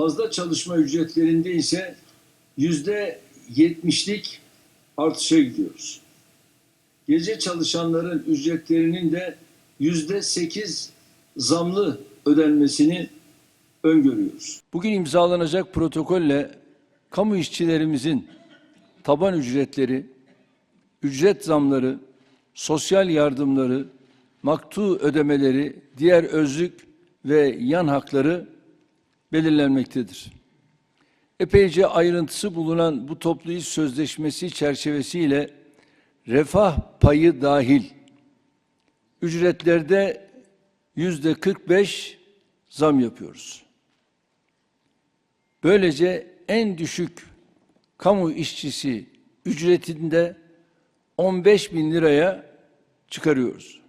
Fazla çalışma ücretlerinde ise yüzde yetmişlik artışa gidiyoruz. Gece çalışanların ücretlerinin de yüzde sekiz zamlı ödenmesini öngörüyoruz. Bugün imzalanacak protokolle kamu işçilerimizin taban ücretleri, ücret zamları, sosyal yardımları, maktu ödemeleri, diğer özlük ve yan hakları belirlenmektedir. Epeyce ayrıntısı bulunan bu toplu iş sözleşmesi çerçevesiyle refah payı dahil ücretlerde yüzde 45 zam yapıyoruz. Böylece en düşük kamu işçisi ücretinde 15 bin liraya çıkarıyoruz.